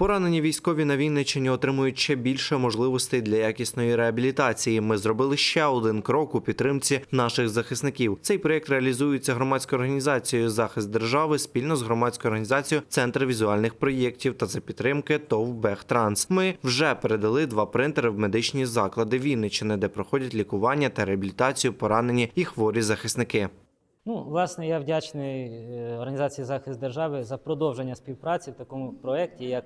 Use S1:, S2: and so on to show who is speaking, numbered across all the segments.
S1: Поранені військові на Вінниччині отримують ще більше можливостей для якісної реабілітації. Ми зробили ще один крок у підтримці наших захисників. Цей проєкт реалізується громадською організацією Захист держави спільно з громадською організацією Центр візуальних проєктів та за підтримки ТОВ «Бехтранс». Ми вже передали два принтери в медичні заклади Вінниччини, де проходять лікування та реабілітацію поранені і хворі захисники.
S2: Ну, власне, я вдячний е, організації захист держави за продовження співпраці в такому проєкті, як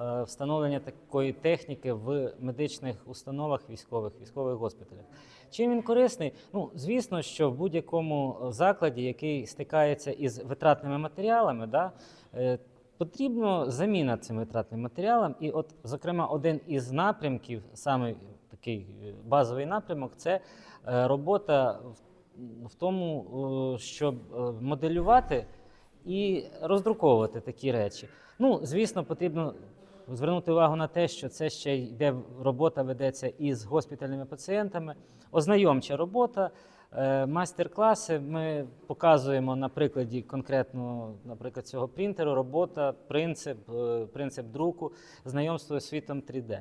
S2: е, встановлення такої техніки в медичних установах військових, військових госпіталях. Чим він корисний? Ну, звісно, що в будь-якому закладі, який стикається із витратними матеріалами, да, е, потрібна заміна цим витратним матеріалам. І, от, зокрема, один із напрямків, саме такий е, базовий напрямок, це е, робота в в тому, е, щоб е, моделювати і роздруковувати такі речі. Ну, звісно, потрібно звернути увагу на те, що це ще йде робота ведеться із госпітальними пацієнтами, ознайомча робота. е, Майстер-класи ми показуємо на прикладі конкретно, наприклад, цього принтеру, робота, принцип, принцип друку, знайомство з світом 3D.